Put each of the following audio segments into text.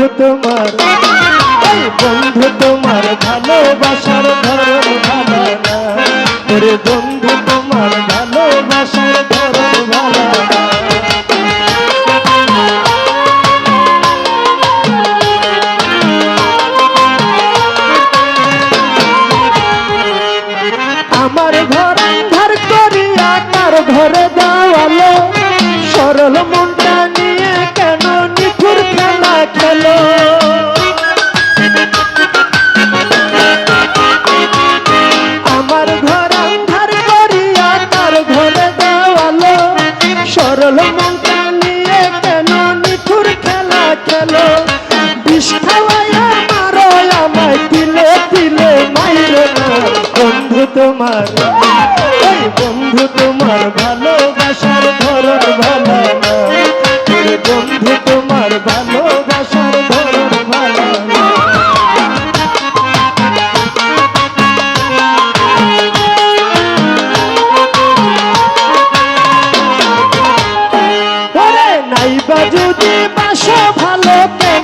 বন্ধু তোমার, এই বন্ধু তোমার ভালোবাসার ধরন ভালো ওরে বন্ধু তোমার ভালোবাসার ধরন ভালো আমার ঘর আন্ধার করিয়া কার ঘরে দেওয়ালো সরল নিঠুর খেলো আমার ঘর আন্ধার করিয়া তার ঘরে দেওয়ালো। সরল মনটা নিয়ে কেন নিঠুর খেলা খেলো? মারো, আমায় দিলে দিলে বন্ধু তোমার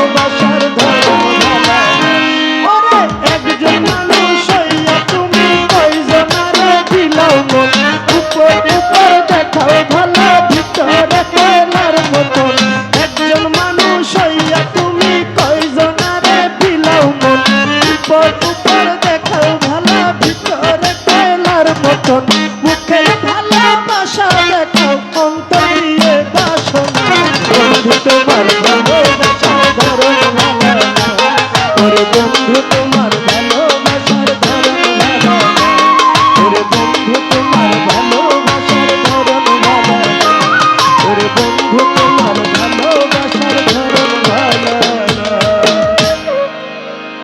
ভালোবাসার ধরন